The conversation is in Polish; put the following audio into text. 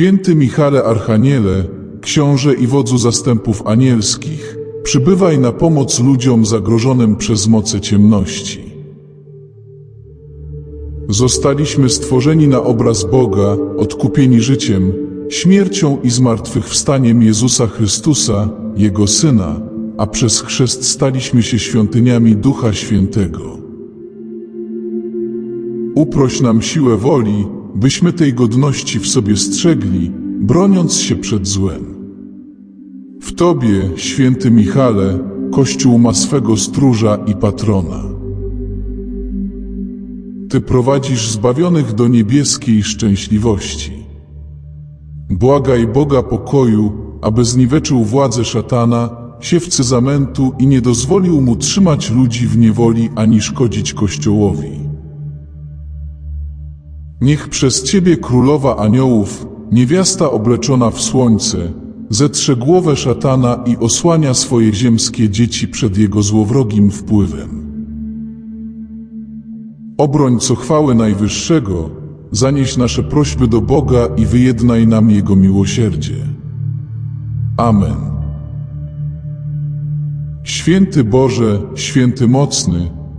Święty Michale Archaniele, książę i wodzu zastępów anielskich, przybywaj na pomoc ludziom zagrożonym przez moce ciemności. Zostaliśmy stworzeni na obraz Boga, odkupieni życiem, śmiercią i zmartwychwstaniem Jezusa Chrystusa, Jego Syna, a przez chrzest staliśmy się świątyniami Ducha Świętego. Uproś nam siłę woli, byśmy tej godności w sobie strzegli, broniąc się przed złem. W Tobie, święty Michale, Kościół ma swego stróża i patrona. Ty prowadzisz zbawionych do niebieskiej szczęśliwości. Błagaj Boga pokoju, aby zniweczył władzę szatana, siewcy zamętu i nie dozwolił mu trzymać ludzi w niewoli ani szkodzić Kościołowi. Niech przez Ciebie królowa aniołów, niewiasta obleczona w słońce, zetrze głowę szatana i osłania swoje ziemskie dzieci przed jego złowrogim wpływem. Obroń co chwały Najwyższego, zanieś nasze prośby do Boga i wyjednaj nam Jego miłosierdzie. Amen. Święty Boże, święty mocny,